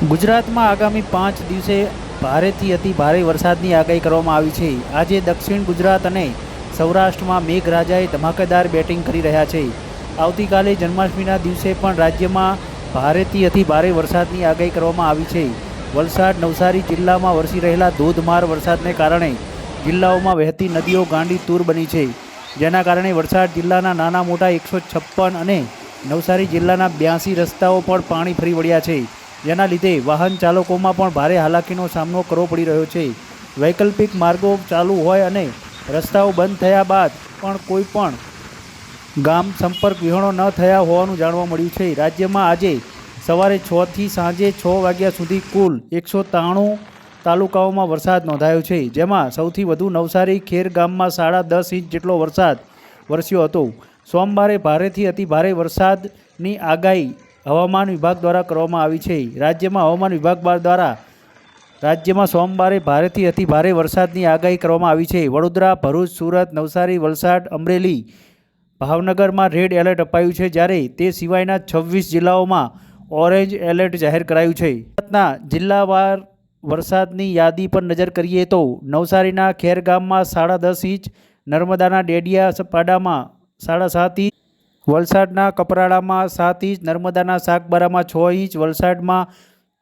ગુજરાતમાં આગામી પાંચ દિવસે ભારેથી અતિ ભારે વરસાદની આગાહી કરવામાં આવી છે. આજે દક્ષિણ ગુજરાત અને સૌરાષ્ટ્રમાં મેઘરાજાએ ધમાકેદાર બેટિંગ કરી રહ્યા છે. આવતીકાલે જન્માષ્ટમીના દિવસે પણ રાજ્યમાં ભારેથી અતિ ભારે વરસાદની આગાહી કરવામાં આવી છે. વલસાડ, નવસારી જિલ્લામાં વરસી રહેલા ધોધમાર વરસાદને કારણે જિલ્લાઓમાં વહેતી નદીઓ ગાંડી તૂર બની છે. જેના કારણે વલસાડ જિલ્લાના નાના મોટા એકસો છપ્પન અને નવસારી જિલ્લાના બ્યાસી રસ્તાઓ પણ પાણી ફરી વળ્યા છે. જેના લીધે વાહન ચાલકોમાં પણ ભારે હાલાકીનો સામનો કરવો પડી રહ્યો છે. વૈકલ્પિક માર્ગો ચાલુ હોય અને રસ્તાઓ બંધ થયા બાદ પણ કોઈ પણ ગામ સંપર્ક વિહોણો ન થયા હોવાનું જાણવા મળ્યું છે. રાજ્યમાં આજે સવારે છથી સાંજે છ વાગ્યા સુધી કુલ એકસો ત્રાણું તાલુકાઓમાં વરસાદ નોંધાયો છે. જેમાં સૌથી વધુ નવસારી, ખેર ગામમાં સાડા દસ ઇંચ જેટલો વરસાદ વરસ્યો હતો. સોમવારે ભારેથી અતિ ભારે વરસાદની આગાહી હવામાન વિભાગ દ્વારા કરવામાં આવી છે. રાજ્યમાં હવામાન વિભાગ દ્વારા રાજ્યમાં સોમવારે ભારેથી અતિ ભારે વરસાદની આગાહી કરવામાં આવી છે. વડોદરા, ભરૂચ, સુરત, નવસારી, વલસાડ, અમરેલી, ભાવનગરમાં રેડ એલર્ટ અપાયું છે જ્યારે તે સિવાયના છવ્વીસ જિલ્લાઓમાં ઓરેન્જ એલર્ટ જાહેર કરાયું છે. ગુજરાતના જિલ્લાવાર વરસાદની યાદી પર નજર કરીએ તો નવસારીના ખેરગામમાં સાડા દસ ઇંચ, નર્મદાના ડેડિયા પાડામાં સાડા સાત ઇંચ વલસાડના કપરાડામાં સાત ઇંચ, નર્મદાના સાગબારામાં છ ઇંચ, વલસાડમાં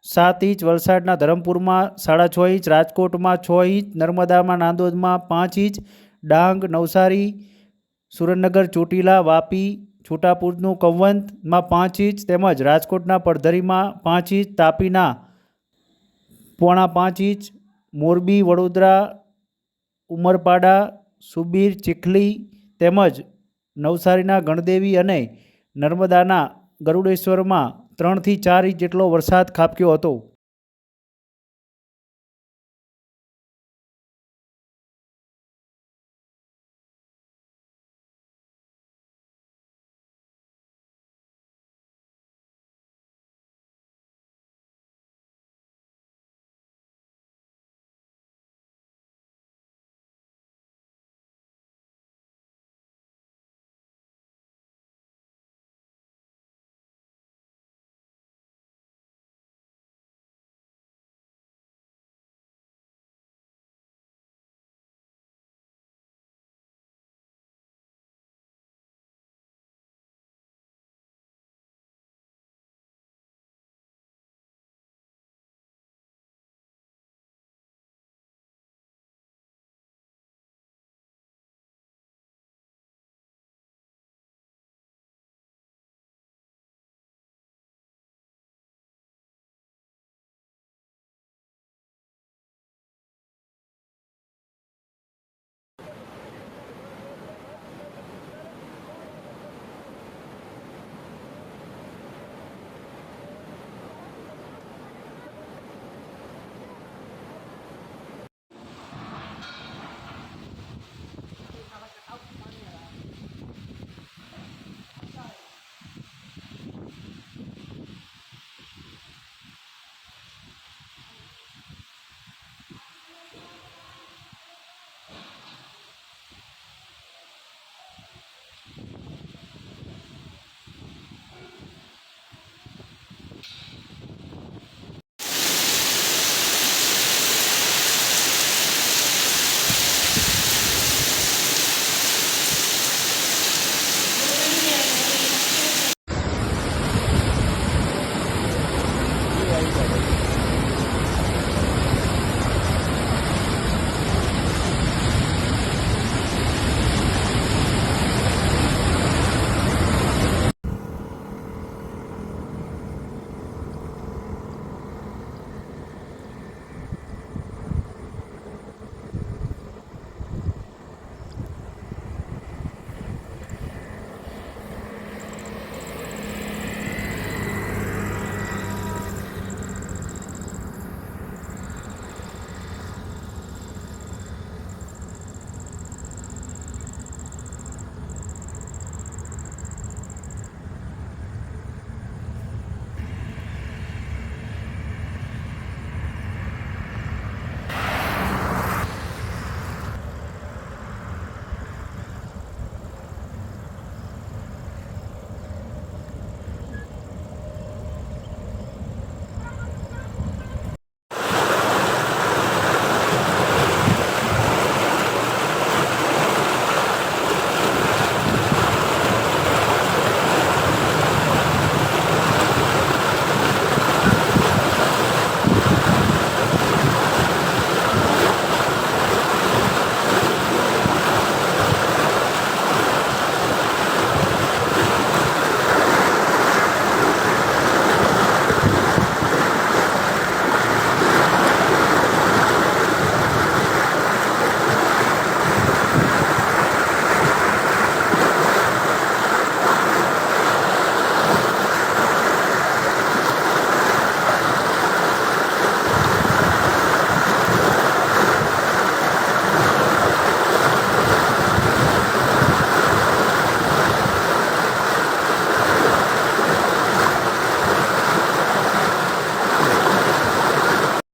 સાત ઇંચ, વલસાડના ધરમપુરમાં સાડા છ ઇંચ, રાજકોટમાં છ ઇંચ, નર્મદામાં નાંદોદમાં પાંચ ઇંચ, ડાંગ, નવસારી, સુરેન્દ્રનગર, ચોટીલા, વાપી છોટાપુરનું કૌવંતમાં પાંચ ઇંચ તેમજ રાજકોટના પડધરીમાં પાંચ ઇંચ, તાપીના પોણા પાંચ ઇંચ, મોરબી, વડોદરા, ઉમરપાડા, સુબીર, ચીખલી તેમજ નવસારીના ગણદેવી અને નર્મદાના ગરુડેશ્વરમાં ત્રણથી ચાર ઇંચ જેટલો વરસાદ ખાબક્યો હતો.